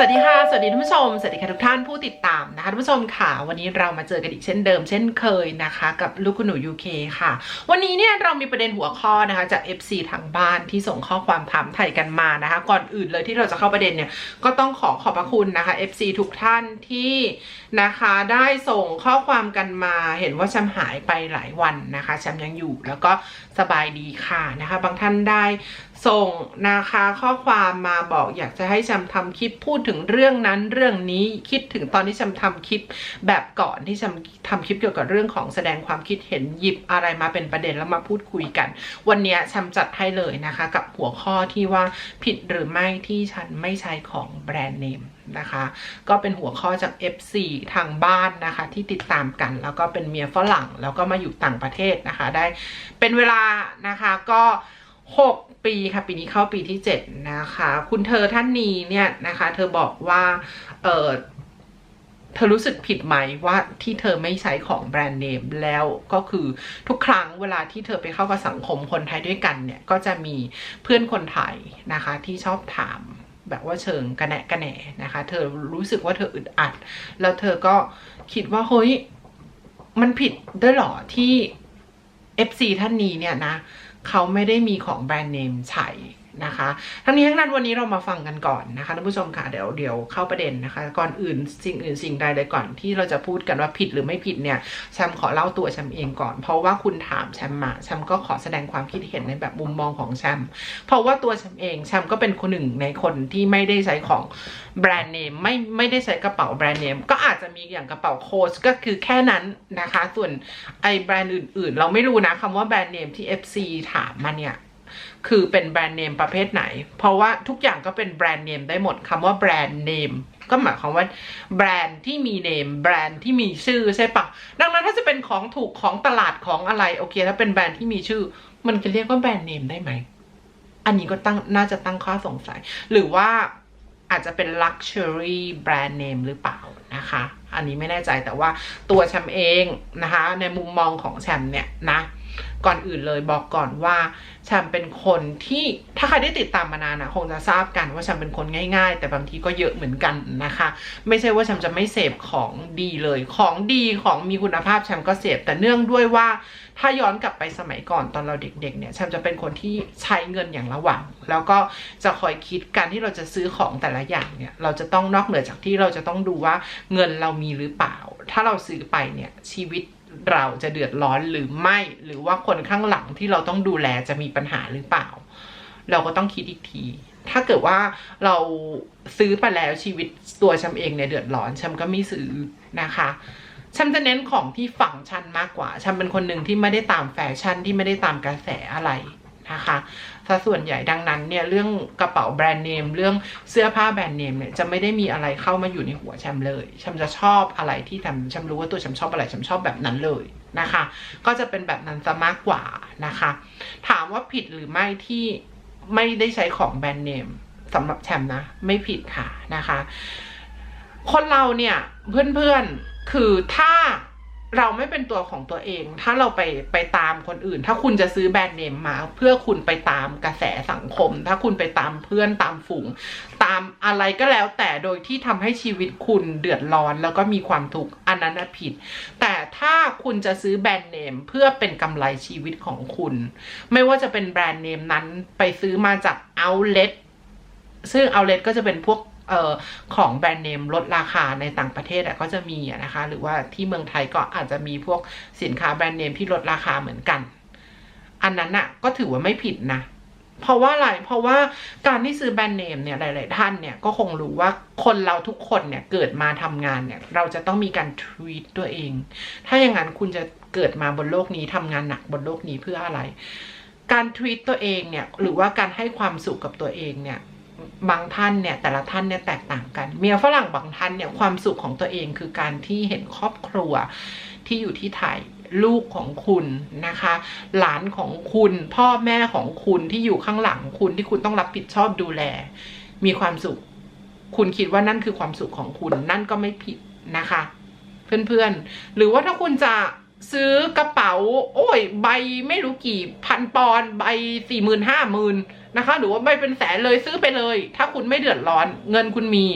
สวัสดีค่ะ สวัสดีท่านผู้ชม สวัสดีค่ะทุกท่านผู้ติดตามนะคะท่านผู้ชมค่ะ วันนี้เรามาเจอกันอีกเช่นเดิม เช่นเคยนะคะ กับลูกคุณหนู UK ค่ะ วันนี้เนี่ยเรามีประเด็นหัวข้อนะคะจาก FC ทางบ้านที่ส่งข้อความถามไถ่กันมานะคะ ก่อนอื่นเลยที่เราจะเข้าประเด็นเนี่ยก็ต้องขอขอบพระคุณนะคะ FC ทุกท่านที่นะคะได้ส่งข้อความกันมา เห็นว่าแชมหายไปหลายวันนะคะแชมยังอยู่แล้วก็สบายดีค่ะนะคะ บางท่านได้ ส่งนะคะข้อความมาบอกอยากจะให้แชมทำคลิปพูดถึงเรื่องนั้นเรื่องนี้คิดถึงตอนที่แชมทำคลิปแบบก่อนที่แชมทำคลิปเกี่ยวกับเรื่องของแสดงความคิดเห็นหยิบอะไรมาเป็นประเด็นแล้วมาพูดคุยกัน วันนี้แชมจัดให้เลยนะคะ กับหัวข้อที่ว่าผิดหรือไม่ที่ฉันไม่ใช้ของแบรนด์เนมนะคะก็เป็นหัวข้อจาก F4 ทางบ้านนะคะ ที่ติดตามกัน แล้วก็เป็นเมียฝรั่งแล้วก็มาอยู่ต่างประเทศนะคะ ได้เป็นเวลานะคะก็ 6ปีค่ะ ปีนี้เข้าปีที่7นะคะ คุณเธอท่านนี้เนี่ยนะคะ เธอบอกว่า เออเธอรู้สึกผิดไหมว่าที่เธอไม่ใช้ของแบรนด์เนมแล้วก็คือทุกครั้งเวลาที่เธอไปเข้ากับสังคมคนไทยด้วยกันเนี่ย ก็จะมีเพื่อนคนไทยนะคะ ที่ชอบถามแบบว่าเชิงกระแนะกระแหนนะคะ เธอรู้สึกว่าเธออึดอัด แล้วเธอก็คิดว่าเฮ้ยมันผิดด้วยหรอที่ FC ท่านนี้เนี่ยนะเขาไม่ได้มีของแบรนด์เนมใช้ นะคะ ทั้งนี้ทั้งนั้นวันนี้เรามาฟังกันก่อนนะคะท่านผู้ชมค่ะเดี๋ยวเดี๋ยวเข้าประเด็นนะคะ ก่อนอื่นสิ่งอื่นสิ่งใดเลยก่อนที่เราจะพูดกันว่าผิดหรือไม่ผิดเนี่ยแชมขอเล่าตัวแชมเองก่อน เพราะว่าคุณถามแชมมาแชมก็ขอแสดงความคิดเห็นในแบบมุมมองของแชมเพราะว่าตัวแชมเองแชมก็เป็นคนหนึ่งในคนที่ไม่ได้ใช้ของแบรนด์เนมไม่ไม่ได้ใช้กระเป๋าแบรนด์เนมก็อาจจะมีอย่างกระเป๋าโค้ชก็คือแค่นั้นนะคะ ส่วนไอแบรนด์อื่น ๆ เราไม่รู้นะคำว่าแบรนด์เนมที่ FC ถามมาเนี่ย คือเป็นแบรนด์เนมประเภทไหน เพราะว่าทุกอย่างก็เป็นแบรนด์เนมได้หมดคำว่าแบรนด์เนมก็หมายความว่าแบรนด์ที่มีเนมแบรนด์ที่มีชื่อใช่ปะดังนั้นถ้าจะเป็นของถูกของตลาดของอะไรโอเค ถ้าเป็นแบรนด์ที่มีชื่อ มันจะเรียกว่าแบรนด์เนมได้ไหม อันนี้ก็ตั้งน่าจะตั้งข้อสงสัย หรือว่าอาจจะเป็น luxury brand name หรือเปล่านะคะ อันนี้ไม่แน่ใจแต่ว่าตัวแชมเองนะคะ ในมุมมองของแชมเนี่ยนะ ก่อนอื่นเลยบอกก่อนว่าแชมเป็นคนที่ถ้าใครได้ติดตามมานานนะคงจะทราบกันว่าแชมเป็นคนง่าย ๆ แต่บางทีก็เยอะเหมือนกันนะคะ ไม่ใช่ว่าแชมจะไม่เสพของดีเลย ของดีของมีคุณภาพแชมก็เสพแต่เนื่องด้วยว่าถ้าย้อนกลับไปสมัยก่อนตอนเราเด็กๆเนี่ยแชมจะเป็นคนที่ใช้เงินอย่างระวัง แล้วก็จะคอยคิดการที่เราจะซื้อของแต่ละอย่างเนี่ยเราจะต้องนอกเหนือจากที่เราจะต้องดูว่าเงินเรามีหรือเปล่า ถ้าเราซื้อไปเนี่ยชีวิต เราจะเดือดร้อนหรือไม่ หรือว่าคนข้างหลังที่เราต้องดูแลจะมีปัญหาหรือเปล่า เราก็ต้องคิดอีกที ถ้าเกิดว่าเราซื้อไปแล้วชีวิตตัวฉันเองเนี่ยเดือดร้อนฉันก็ไม่ซื้อนะคะฉันจะเน้นของที่ฝังชันมากกว่า ฉันเป็นคนหนึ่งที่ไม่ได้ตามแฟชั่นที่ไม่ได้ตามกระแสอะไร นะคะซะส่วนใหญ่ดังนั้นเนี่ยเรื่องกระเป๋าแบรนด์เนมเรื่องเสื้อผ้าแบรนด์เนมเนี่ยจะไม่ได้มีอะไรเข้ามาอยู่ในหัวแชมเลยแชมจะชอบอะไรที่ทำแชมรู้ว่าตัวแชมชอบอะไรแชมชอบแบบนั้นเลยนะคะ ก็จะเป็นแบบนั้นซะมากกว่านะคะ ถามว่าผิดหรือไม่ที่ไม่ได้ใช้ของแบรนด์เนมสำหรับแชมนะไม่ผิดค่ะนะคะ คนเราเนี่ยเพื่อนๆคือถ้า เราไม่เป็นตัวของตัวเอง ถ้าเราไปไปตามคนอื่น ถ้าคุณจะซื้อแบรนด์เนมมา เพื่อคุณไปตามกระแสสังคม ถ้าคุณไปตามเพื่อนตามฝูง ตามอะไรก็แล้วแต่โดยที่ทำให้ชีวิตคุณเดือดร้อนแล้วก็มีความทุกข์อันนั้นนะผิด แต่ถ้าคุณจะซื้อแบรนด์เนมเพื่อเป็นกำไรชีวิตของคุณ ไม่ว่าจะเป็นแบรนด์เนมนั้นไปซื้อมาจาก outlet ซึ่ง outlet ก็จะเป็นพวก เอ่อของแบรนด์เนมลดราคาในต่างประเทศก็จะมีนะคะ หรือว่าที่เมืองไทยก็อาจจะมีพวกสินค้าแบรนด์เนมที่ลดราคาเหมือนกัน อันนั้นอะก็ถือว่าไม่ผิดนะเพราะว่าอะไรเพราะว่าการที่ซื้อแบรนด์เนมเนี่ยหลาย ๆ ท่านเนี่ยก็คงรู้ว่าคนเราทุกคนเนี่ยเกิดมาทำงานเนี่ยเราจะต้องมีการทวีตตัวเอง ถ้าอย่างนั้นคุณจะเกิดมาบนโลกนี้ทำงานหนักบนโลกนี้เพื่ออะไร การทวีตตัวเองเนี่ยหรือว่าการให้ความสุขกับตัวเองเนี่ย บางท่านเนี่ยแต่ละท่านเนี่ยแตกต่างกัน เมียฝรั่งบางท่านเนี่ยความสุขของตัวเองคือการที่เห็นครอบครัวที่อยู่ที่ไทยลูกของคุณนะคะ หลานของคุณ พ่อแม่ของคุณที่อยู่ข้างหลังคุณที่คุณต้องรับผิดชอบดูแล มีความสุข คุณคิดว่านั่นคือความสุขของคุณ นั่นก็ไม่ผิดนะคะ เพื่อนๆ หรือว่าถ้าคุณจะ ซื้อกระเป๋า โอ้ย ใบไม่รู้กี่พันปอนใบสี่หมื่นห้าหมื่นนะคะ หรือว่าไม่เป็นแสนเลยซื้อไปเลย ถ้าคุณไม่เดือดร้อน เงินคุณมี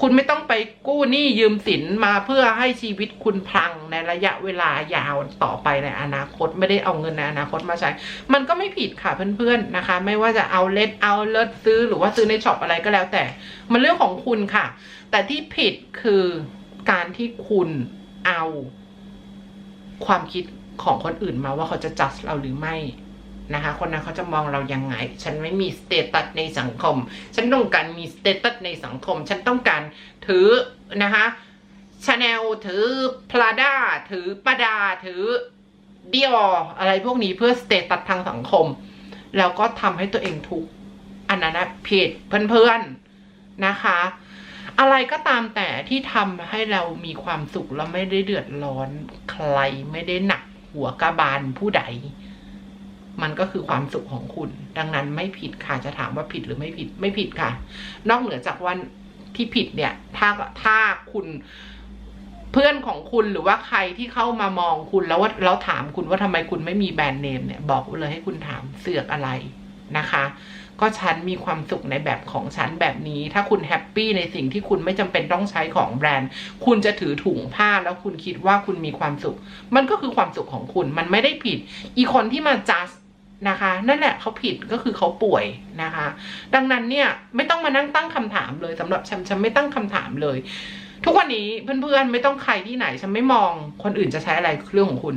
คุณไม่ต้องไปกู้หนี้ยืมสินมาเพื่อให้ชีวิตคุณพังในระยะเวลายาวต่อไปในอนาคตไม่ได้เอาเงินในอนาคตมาใช้ มันก็ไม่ผิดค่ะเพื่อนๆนะคะ ไม่ว่าจะเอาเลทเอาเลิศซื้อหรือว่าซื้อในช็อปอะไรก็แล้วแต่ มันเรื่องของคุณค่ะ แต่ที่ผิดคือการที่คุณเอา ความคิดของคนอื่นมาว่าเขาจะจัดเราหรือไม่นะคะ คนนั้นเขาจะมองเรายังไง ฉันไม่มีสเตตัสในสังคม ฉันต้องการมีสเตตัสในสังคม ฉันต้องการถือนะคะชาแนลถือพลาด้าถือปาดาถือเดียออะไรพวกนี้เพื่อสเตตัสทางสังคม แล้วก็ทำให้ตัวเองทุกข์อันนั้นนะผิดเพื่อนๆนะคะ อะไรก็ตามแต่ที่ทำให้เรามีความสุขแล้วไม่ได้เดือดร้อนใครไม่ได้หนักหัวกระบาลผู้ใด มันก็คือความสุขของคุณ ดังนั้นไม่ผิดค่ะจะถามว่าผิดหรือไม่ผิดไม่ผิดค่ะ นอกเหนือจากวันที่ผิดเนี่ย ถ้าถ้าคุณเพื่อนของคุณหรือว่าใครที่เข้ามามองคุณแล้วว่าแล้วถามคุณว่าทำไมคุณไม่มีแบรนด์เนมเนี่ย บอกเลยให้คุณถามเสือกอะไรนะคะ ก็ฉันมีความสุขในแบบของฉันแบบนี้ ถ้าคุณแฮปปี้ในสิ่งที่คุณไม่จำเป็นต้องใช้ของแบรนด์ คุณจะถือถุงผ้าแล้วคุณคิดว่าคุณมีความสุข มันก็คือความสุขของคุณ มันไม่ได้ผิด อีคนที่มาจัดนะคะ นั่นแหละเขาผิดก็คือเขาป่วยนะคะ ดังนั้นเนี่ยไม่ต้องมานั่งตั้งคำถามเลยสำหรับฉันฉันไม่ตั้งคำถามเลย ทุกวันนี้เพื่อนๆไม่ต้องใครที่ไหนฉันไม่มองคนอื่นจะใช้อะไรเรื่องของคุณ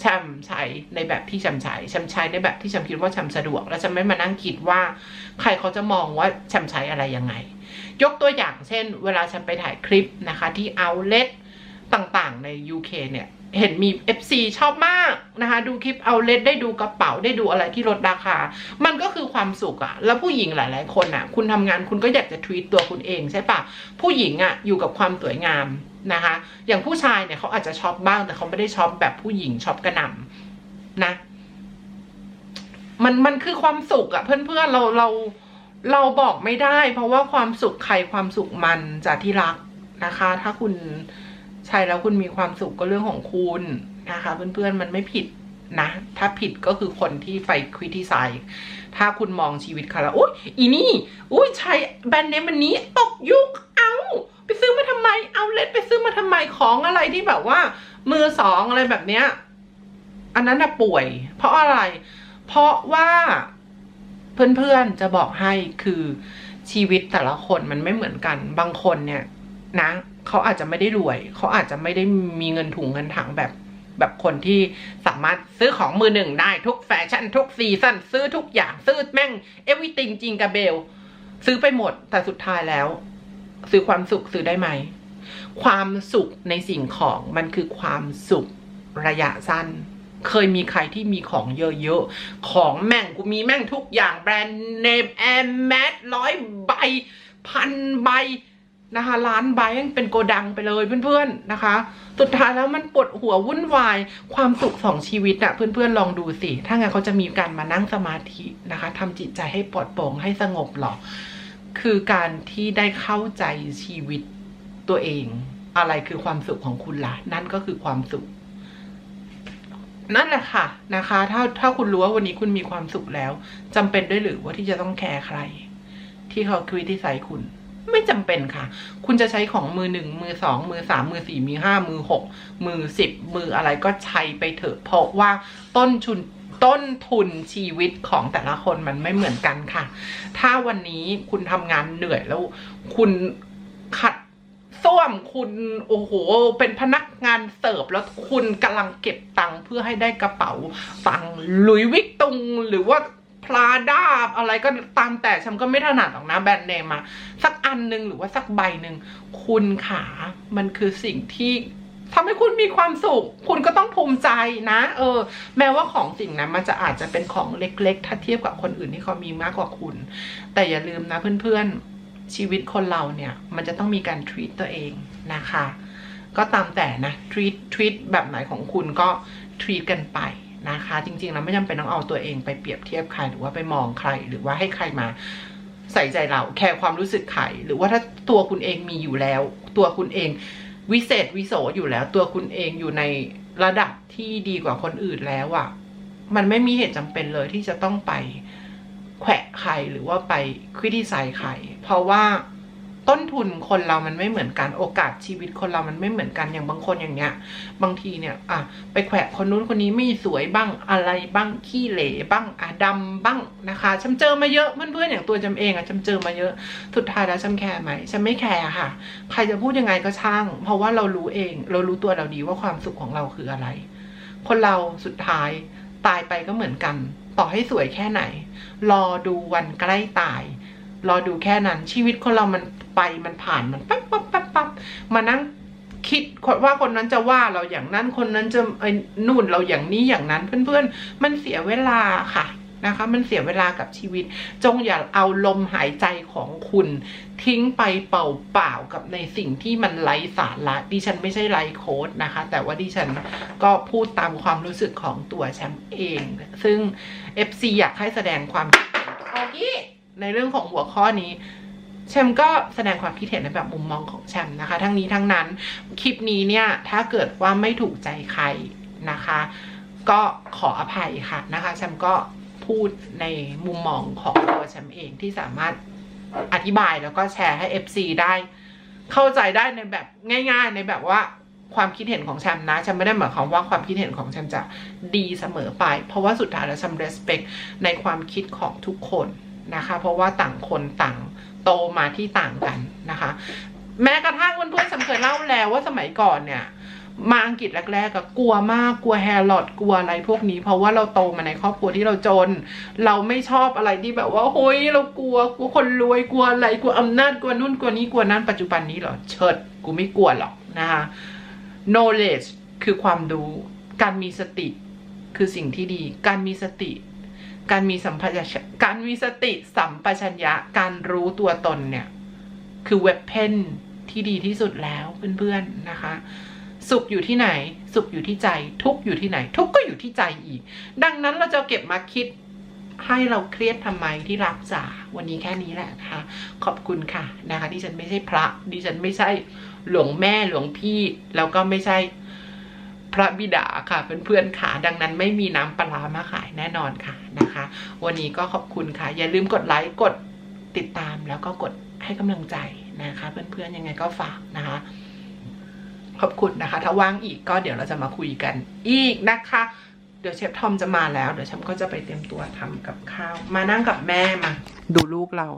แชมใช้ในแบบที่แชมใช้แชมใช้ในแบบที่แชมคิดว่าแชมสะดวก แล้วแชมไม่มานั่งคิดว่าใครเขาจะมองว่าแชมใช้อะไรยังไง ยกตัวอย่างเช่น เวลาฉันไปถ่ายคลิปนะคะที่เอาเล t ต่างๆ ใน UK เนี่ยเห็นมี FC ชอบมากนะคะ ดูคลิปเอาเล t ได้ดูกระเป๋าได้ดูอะไรที่ลดราคา มันก็คือความสุขอะแล้วผู้หญิงหลาย ๆ คนอะคุณทำงานคุณก็อยากจะทวีตตัวคุณเองใช่ปะผู้หญิงอะอยู่กับความสวยงาม นะคะ อย่างผู้ชายเนี่ยเขาอาจจะช็อปบ้าง แต่เขาไม่ได้ช็อปแบบผู้หญิงช็อปกระหน่ำนะ มันมันคือความสุขอะเพื่อนๆเราเราเราบอกไม่ได้ เพราะว่าความสุขใครความสุขมันจากที่รักนะคะ ถ้าคุณใช้แล้วคุณมีความสุขก็เรื่องของคุณนะคะ เพื่อนๆมันไม่ผิดนะ ถ้าผิดก็คือคนที่ไปควิติไซถ้าคุณมองชีวิตค่ะแล้วอุ้ยอีนี่อุ้ยใช้แบรนด์เนมอันนี้ตกยุคเอา ไปซื้อมาทำไมเอาเลทไปซื้อมาทำไมของอะไรที่แบบว่า มือสองอะไรแบบเนี้ย อันนั้นน่ะป่วย เพราะอะไร เพราะว่าเพื่อนๆจะบอกให้คือชีวิตแต่ละคนมันไม่เหมือนกัน บางคนเนี่ย นะเขาอาจจะไม่ได้รวย เขาอาจจะไม่ได้มีเงินถุงเงินถังแบบแบบคนที่สามารถซื้อของมือหนึ่งได้ทุกแฟชั่นทุกซีซั่นซื้อทุกอย่างซื้อแม่งเอวิติงจริงกับเบล ซื้อไปหมดแต่สุดท้ายแล้ว ซื้อความสุขซื้อได้ไหม ความสุขในสิ่งของมันคือความสุขระยะสั้น เคยมีใครที่มีของเยอะๆ ของแม่งกูมีแม่งทุกอย่างแบรนด์เนมแอมแมทร้อยใบพันใบนะคะล้านใบยังเป็นโกดังไปเลยเพื่อนๆนะคะ สุดท้ายแล้วมันปวดหัววุ่นวายความสุขของชีวิตอะเพื่อนๆลองดูสิ ถ้างั้นเขาจะมีการมานั่งสมาธินะคะทำจิตใจให้ปลอดโปร่งให้สงบหรอ คือการที่ได้เข้าใจชีวิตตัวเอง อะไรคือความสุขของคุณล่ะ นั่นก็คือความสุข นั่นแหละค่ะนะคะ ถ้าถ้าคุณรู้ว่าวันนี้คุณมีความสุขแล้วจำเป็นด้วยหรือว่าที่จะต้องแคร์ใคร ที่เขาคริติไซคุณ ไม่จำเป็นค่ะ คุณจะใช้ของมือหนึ่งมือสองมือสามมือสี่มือห้ามือหกมือสิบมืออะไรก็ใช้ไปเถอะเพราะว่าต้นทุน ต้นทุนชีวิตของแต่ละคนมันไม่เหมือนกันค่ะ ถ้าวันนี้คุณทำงานเหนื่อยแล้ว คุณขัดส้วมคุณโอ้โห เป็นพนักงานเสิร์ฟแล้วคุณกำลังเก็บตังค์เพื่อให้ได้กระเป๋าตังค์ลุยวิกตุงหรือว่าพลาด้าอะไรก็ตามแต่ฉันก็ไม่ถนัดหรอกนะแบรนด์เนมมาสักอันหนึ่งหรือว่าสักใบหนึ่งคุณขามันคือสิ่งที่ ทำให้คุณมีความสุข คุณก็ต้องภูมิใจนะ เออ แม้ว่าของสิ่งนั้นมันจะอาจจะเป็นของเล็กๆ ถ้าเทียบกับคนอื่นที่เขามีมากกว่าคุณ แต่อย่าลืมนะเพื่อนๆ ชีวิตคนเราเนี่ย มันจะต้องมีการ treat ตัวเองนะคะ ก็ตามแต่นะ treat treat แบบไหนของคุณก็ treat กันไปนะคะ จริงๆแล้วไม่จำเป็นต้องเอาตัวเองไปเปรียบเทียบใครหรือว่าไปมองใครหรือว่าให้ใครมาใส่ใจเราแคร์ความรู้สึกใครหรือว่าถ้าตัวคุณเองมีอยู่แล้ว ตัวคุณเอง วิเศษวิโสอยู่แล้ว ตัวคุณเองอยู่ในระดับที่ดีกว่าคนอื่นแล้วอะ่ะ มันไม่มีเหตุจำเป็นเลยที่จะต้องไปแขวะใครหรือว่าไปคริติไซใครเพราะว่า ต้นทุนคนเรามันไม่เหมือนกันโอกาสชีวิตคนเรามันไม่เหมือนกันอย่างบางคนอย่างเงี้ย บางทีเนี่ยอะไปแขวะคนนู้นคนนี้ไม่สวยบ้างอะไรบ้างขี้เหร่บ้างอะดำบ้างนะคะฉันเจอมาเยอะเพื่อนๆอย่างตัวจำเองอะฉันเจอมาเยอะสุดท้ายแล้วฉันแคร์ไหมฉันไม่แคร์ค่ะ ใครจะพูดยังไงก็ช่าง เพราะว่าเรารู้เอง เรารู้ตัวเราดีว่าความสุขของเราคืออะไร คนเราสุดท้ายตายไปก็เหมือนกัน ต่อให้สวยแค่ไหน รอดูวันใกล้ตาย รอดูแค่นั้น ชีวิตคนเรามันไปมันผ่านมันปั๊บปั๊บปั๊บปั๊บมานั่งคิดว่าคนนั้นจะว่าเราอย่างนั้นคนนั้นจะไอ้นู่นเราอย่างนี้อย่างนั้นเพื่อนๆ มันเสียเวลาค่ะนะคะมันเสียเวลากับชีวิต จงอย่าเอาลมหายใจของคุณ ทิ้งไปเปล่าๆกับในสิ่งที่มันไร้สาระดิฉันไม่ใช่ไลฟ์โค้ดนะคะ แต่ว่าดิฉันก็พูดตามความรู้สึกของตัวแชมป์เอง ซึ่ง FC อยากให้แสดงความคิดเห็นเอางี้ ในเรื่องของหัวข้อนี้แชมก็แสดงความคิดเห็นในแบบมุมมองของแชมนะคะ ทั้งนี้ทั้งนั้นคลิปนี้เนี่ยถ้าเกิดว่าไม่ถูกใจใครนะคะ ก็ขออภัยค่ะนะคะแชมก็พูดในมุมมองของตัวแชมเองที่สามารถอธิบายแล้วก็แชร์ให้ FC ได้เข้าใจได้ในแบบง่าย ๆ ในแบบว่าความคิดเห็นของแชมนะแชมไม่ได้หมายความว่าความคิดเห็นของแชมจะดีเสมอไป เพราะว่าสุดท้ายแล้วแชมป์ respect ในความคิดของทุกคน นะคะ เพราะว่าต่างคนต่างโตมาที่ต่างกันนะคะ แม้กระทั่งเพื่อนๆฉันเคยเล่าแล้วว่าสมัยก่อนเนี่ยมาอังกฤษแรกๆก็กลัวมากกลัวแฮร์ลอดกลัวอะไรพวกนี้ เพราะว่าเราโตมาในครอบครัวที่เราจน เราไม่ชอบอะไรที่แบบว่าโฮ้ยเรากลัวกลัวคนรวยกลัวอะไรกลัวอำนาจกลัวนู่นกลัวนี้กลัวนั้นปัจจุบันนี้เหรอเชิดกูไม่กลัวหรอกนะคะ knowledge คือความรู้การมีสติคือสิ่งที่ดี การมีสติ การมีสัมปชัญญะการมีสติสัมปชัญญะการรู้ตัวตนเนี่ย คือเว็บเพนที่ดีที่สุดแล้วเพื่อนๆนะคะ สุขอยู่ที่ไหน สุขอยู่ที่ใจ ทุกอยู่ที่ไหน ทุกก็อยู่ที่ใจอีก ดังนั้นเราจะเก็บมาคิดให้เราเครียดทำไมที่รักจ๋าวันนี้แค่นี้แหละนะคะ ขอบคุณค่ะนะคะดิฉันไม่ใช่พระดิฉันไม่ใช่หลวงแม่หลวงพี่ แล้วก็ไม่ใช่ พระบิดาค่ะเพื่อนๆค่ะดังนั้นไม่มีน้ำปลามาขายแน่นอนค่ะนะคะ วันนี้ก็ขอบคุณค่ะ อย่าลืมกดไลค์กดติดตามแล้วก็กดให้กำลังใจนะคะ เพื่อนๆยังไงก็ฝากนะคะ ขอบคุณนะคะ ถ้าว่างอีกก็เดี๋ยวเราจะมาคุยกันอีกนะคะ เดี๋ยวเชฟทอมจะมาแล้ว เดี๋ยวฉันก็จะไปเตรียมตัวทำกับข้าว มานั่งกับแม่มา ดูลูกเรา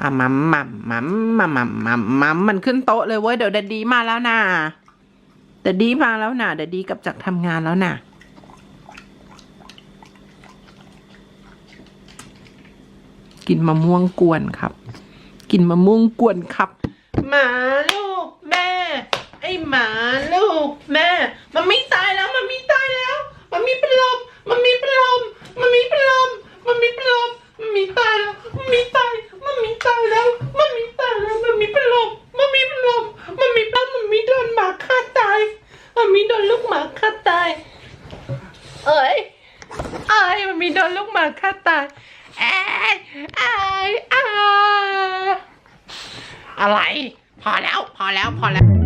อะมัมมัมมัมมัมมัมมัมมัมมันขึ้นโต๊ะเลยเว้ยเดี๋ยวเดดดีมาแล้วนะเดดดีมาแล้วนะเดดดีกลับจากทำงานแล้วนะกินมะม่วงกวนครับ กินมะม่วงกวนครับ หมาลูกแม่ ไอหมาลูกแม่ มันไม่ตายแล้วมันไม่ตายแล้ว มันมีเป็นลมมันมีเป็นลมมันมีเป็นลมมันมีเป็นลมมันมีตายแล้วมันมีตาย มันมีตายแล้ว มันมีตายแล้ว มันมีเป็นลม มันมีเป็นลม มันมีเป็นมันมีโดนหมาฆ่าตาย มันมีโดนลูกหมาฆ่าตาย เอ้ยเอ้ยมันมีโดนลูกหมาฆ่าตายเอ้ยเอ้ยอ้าอะไร พอแล้ว พอแล้ว พอแล้ว